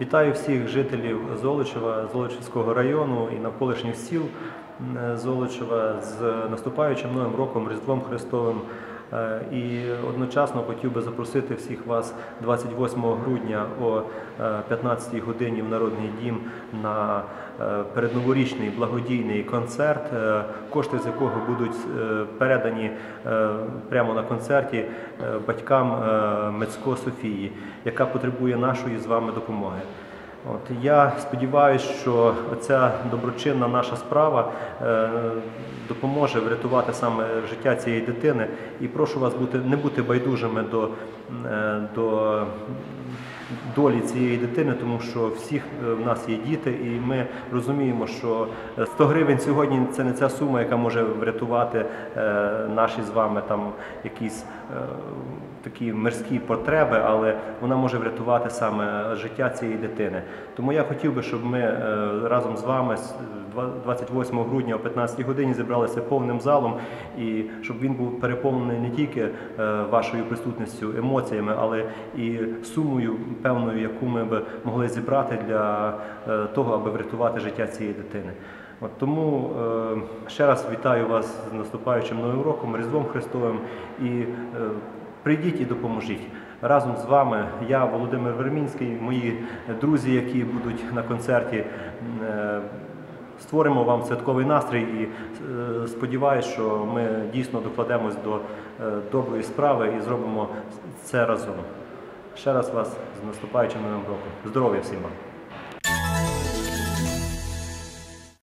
Вітаю всіх жителів Золочева, Золочівського району і навколишніх сіл Золочева з наступаючим новим роком Різдвом Христовим. Е, І одночасно хотів би запросити всіх вас 28 грудня о 15 годині в Народний дім на е, передноворічний благодійний концерт, е, кошти з якого будуть е, передані е, прямо на концерті е, батькам е, Мецько Софії, яка потребує нашої з вами допомоги. От я сподіваюся, що ця доброчинна наша справа е, допоможе врятувати саме життя цієї дитини. І прошу вас бути не бути байдужими до, е, до долі цієї дитини, тому що всіх е, в нас є діти, і ми розуміємо, що е, 100 гривень сьогодні це не ця сума, яка може врятувати е, наші з вами там якісь е, такі мирські потреби, але вона може врятувати саме життя цієї дитини. Тому я хотів би, щоб ми е, разом з вами з 28 грудня о 15 годині зібралися повним залом, і щоб він був переповнений не тільки е, вашою присутністю, емоціями, але і сумою певною, яку ми б могли зібрати для е, того, аби врятувати життя цієї дитини. От тому е, ще раз вітаю вас з наступаючим новим роком, Різдвом Христовим і е, прийдіть і допоможіть. Разом з вами я, Володимир Вермінський, мої друзі, які будуть на концерті. е, Створимо вам святковий настрій і е, сподіваюся, що ми дійсно докладемось до е, доброї справи і зробимо це разом. Ще раз вас з наступаючим новим роком. Здоров'я всім вам!